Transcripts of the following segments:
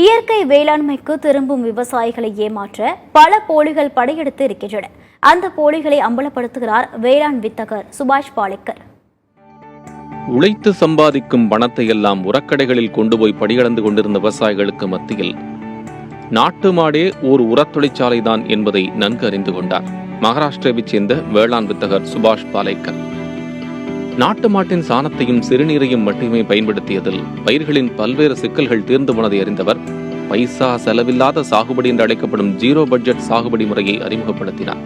இயற்கை வேளாண்மைக்கு திரும்பும் விவசாயிகளை ஏமாற்ற பல போலிகள் படையெடுத்து இருக்கின்றன. அந்த போலிகளை அம்பலப்படுத்துகிறார் வேளாண் வித்தகர் சுபாஷ் பாலேக்கர். உழைத்து சம்பாதிக்கும் பணத்தை எல்லாம் உரக்கடைகளில் கொண்டு போய் படிகளந்து கொண்டிருந்த விவசாயிகளுக்கு மத்தியில் நாட்டு மாடே ஒரு உரத் தொழிற்சாலைதான் என்பதை நன்கு அறிந்து கொண்டார். மகாராஷ்டிராவைச் சேர்ந்த வேளாண் வித்தகர் சுபாஷ் பாலேக்கர். நாட்டு மாட்டின் சாணத்தையும் சிறுநீரையும் மட்டுமே பயன்படுத்தியதில் பயிர்களின் பல்வேறு சிக்கல்கள் தீர்ந்து போனதை அறிந்தவர் பைசா செலவில்லாத சாகுபடி என்று அழைக்கப்படும் ஜீரோ பட்ஜெட் சாகுபடி முறையை அறிமுகப்படுத்தினார்.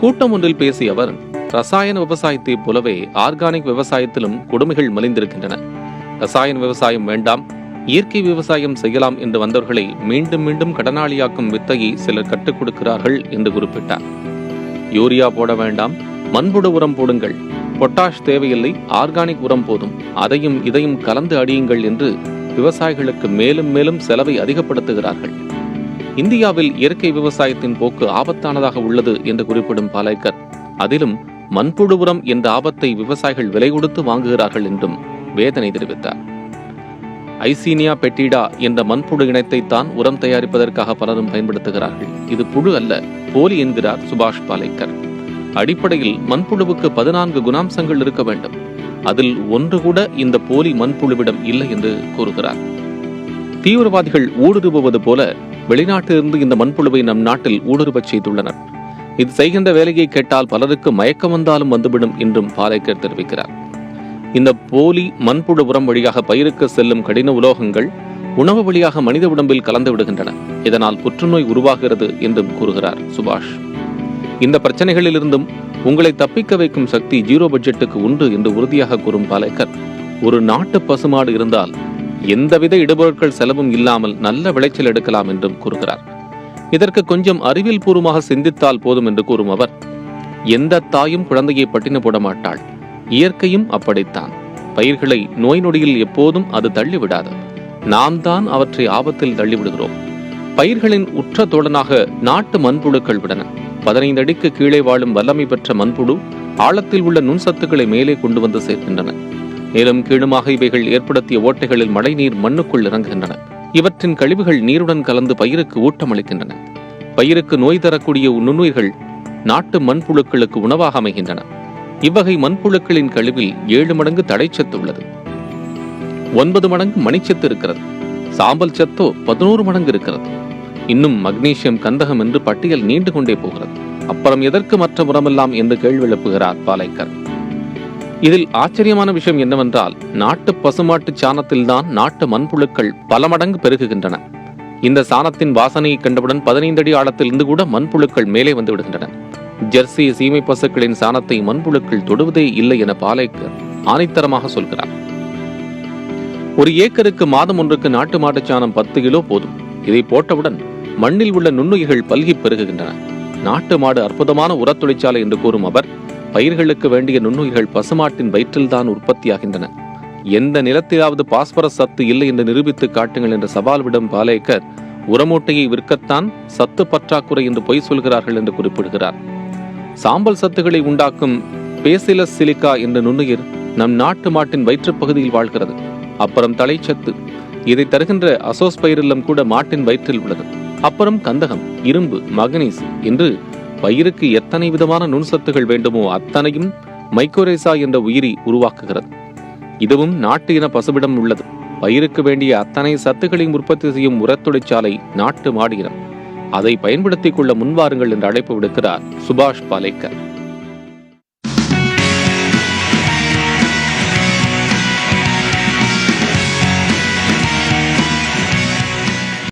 கூட்டம் ஒன்றில் பேசிய அவர் ரசாயன விவசாயத்தைப் போலவே ஆர்கானிக் விவசாயத்திலும் கொடுமைகள் மலிந்திருக்கின்றன. ரசாயன விவசாயம் வேண்டாம் இயற்கை விவசாயம் செய்யலாம் என்று வந்தவர்களை மீண்டும் மீண்டும் கடனாளியாக்கும் வித்தையை சிலர் கற்றுக் கொடுக்கிறார்கள் என்று குறிப்பிட்டார். யூரியா போட வேண்டாம் மண்புட உரம் போடுங்கள் பொட்டாஷ் தேவையில்லை ஆர்கானிக் உரம் போதும். அதையும் இதையும் கலந்து அடியுங்கள் என்று விவசாயிகளுக்கு மேலும் மேலும் செலவை அதிகப்படுத்துகிறார்கள். இந்தியாவில் இயற்கை விவசாயத்தின் போக்கு ஆபத்தானதாக உள்ளது என்று குறிப்பிடும் பாலேக்கர் அதிலும் மண்புழு உரம் என்ற ஆபத்தை விவசாயிகள் விலை கொடுத்து வாங்குகிறார்கள் என்றும் வேதனை தெரிவித்தார். ஐசீனியா பெட்டிடா என்ற மண்புழு இனத்தை தான் உரம் தயாரிப்பதற்காக பலரும் பயன்படுத்துகிறார்கள். இது புழு அல்ல போலி என்கிறார் சுபாஷ் பாலேக்கர் அடிப்படையில் மண்புழுவுக்கு பதினான்கு குணாம்சங்கள் இருக்க வேண்டும். அதில் ஒன்று கூட இந்த போலி மண்புழுவிடம் இல்லை என்று கூறுகிறார். தீவிரவாதிகள் ஊடுருவுவது போல வெளிநாட்டிலிருந்து இந்த மண்புழுவை நம் நாட்டில் ஊடுருவச் செய்துள்ளனர். இது செய்கின்ற வேலையை கேட்டால் பலருக்கு மயக்கம் வந்தாலும் வந்துவிடும் என்றும் பாலேக்கர் தெரிவிக்கிறார். இந்த போலி மண்புழு உரம் வழியாக பயிருக்கு செல்லும் கடின உலோகங்கள் உணவு வழியாக மனித உடம்பில் கலந்து விடுகின்றன. இதனால் புற்றுநோய் உருவாகிறது என்றும் கூறுகிறார் சுபாஷ். இந்த பிரச்சனைகளிலிருந்தும் உங்களை தப்பிக்க வைக்கும் சக்தி ஜீரோ பட்ஜெட்டுக்கு உண்டு என்று உறுதியாக கூறும் பாலேக்கர். ஒரு நாட்டு பசுமாடு இருந்தால் எந்தவித இடுபொருட்கள் செலவும் இல்லாமல் நல்ல விளைச்சல் எடுக்கலாம் என்றும் கூறுகிறார். இதற்கு கொஞ்சம் அறிவியல் பூர்வமாக சிந்தித்தால் போதும் என்று கூறும் அவர் எந்த தாயும் குழந்தையை பட்டின போட மாட்டாள். இயற்கையும் அப்படித்தான். பயிர்களை நோய் நொடியில் எப்போதும் அது தள்ளிவிடாது. நாம் தான் அவற்றை ஆபத்தில் தள்ளிவிடுகிறோம். பயிர்களின் உற்ற தோழனாக நாட்டு மண்புழுக்கள் விடன. பதினைந்து அடிக்கு கீழே வாழும் வல்லமை பெற்ற மண்புழு ஆழத்தில் உள்ள நுண்சத்துக்களை மேலே கொண்டு வந்து சேர்க்கின்றன. மேலும் கீழுமாக இவைகள் ஏற்படுத்திய ஓட்டைகளில் மழைநீர் மண்ணுக்குள் இறங்குகின்றன. இவற்றின் கழிவுகள் நீருடன் கலந்து பயிருக்கு ஊட்டமளிக்கின்றன. பயிருக்கு நோய் தரக்கூடிய நுண்ணுயிர்கள் நாட்டு மண்புழுக்களுக்கு உணவாக அமைகின்றன. இவ்வகை மண்புழுக்களின் கழிவில் ஏழு மடங்கு தடைச்சத்து உள்ளது. ஒன்பது மடங்கு மணிச்சத்து இருக்கிறது. சாம்பல் சத்தோ பதினோரு மடங்கு இருக்கிறது. இன்னும் மக்னீசியம் கந்தகம் என்று பட்டியல் நீண்டு கொண்டே போகிறது. அப்புறம் எதற்கு மற்ற உரமெல்லாம் என்று கேள்வி எழுப்புகிறார் பாலைக்கர். இதில் ஆச்சரியமான விஷயம் என்னவென்றால் நாட்டு பசுமாட்டு சாணத்தில்தான் நாட்டு மண்புழுக்கள் பல மடங்கு பெருகுகின்றன. இந்த சாணத்தின் வாசனையை கண்டவுடன் பதினைந்து அடி ஆழத்திலிருந்து கூட மண்புழுக்கள் மேலே வந்து விடுகின்றன. ஜெர்சி சீமை பசுக்களின் சாணத்தை மண்புழுக்கள் தொடுவதே இல்லை என பாலைக்கர் ஆணித்தரமாக சொல்கிறார். ஒரு ஏக்கருக்கு மாதம் ஒன்றுக்கு நாட்டு மாட்டுச் சாணம் பத்து கிலோ போதும். இதை போட்டவுடன் மண்ணில் உள்ள நுண்ணுயிர்கள் பல்கி பெருகுகின்றன. நாட்டு மாடு அற்புதமான உரத் தொழிற்சாலை என்று கூறும் அவர் பயிர்களுக்கு வேண்டிய நுண்ணுயிர்கள் பசுமாட்டின் வயிற்றில்தான் உற்பத்தியாகின்றன. எந்த நிலத்திலாவது பாஸ்பரஸ் சத்து இல்லை என்று நிரூபித்து காட்டுங்கள் என்ற சவால் விடும் பாலேக்கர் உரமூட்டையை விற்கத்தான் சத்து பற்றாக்குறை என்று பொய் சொல்கிறார்கள் என்று குறிப்பிடுகிறார். சாம்பல் சத்துக்களை உண்டாக்கும் பேசிலஸ் சிலிக்கா என்ற நுண்ணுயிர் நம் நாட்டு மாட்டின் வயிற்றுப் பகுதியில் வாழ்கிறது. அப்புறம் தலைச்சத்து. இதை தருகின்ற அசோஸ்பைரில்லம் கூட மாட்டின் வயிற்றில் உள்ளது. அப்புறம் கந்தகம் இரும்பு மகனீஸ் என்று பயிருக்கு எத்தனை விதமான நுண்சத்துகள் வேண்டுமோ அத்தனையும் மைக்கோரேசா என்ற உயிரி உருவாக்குகிறது. இதுவும் நாட்டு இன பசுவிடம் உள்ளது. பயிருக்கு வேண்டிய அத்தனை சத்துக்களையும் உற்பத்தி செய்யும் உரத்தொழிற்சாலை நாட்டு மாடு அதை பயன்படுத்திக் கொள்ள முன்வாருங்கள் என்று அழைப்பு விடுக்கிறார் சுபாஷ் பாலேக்கர்.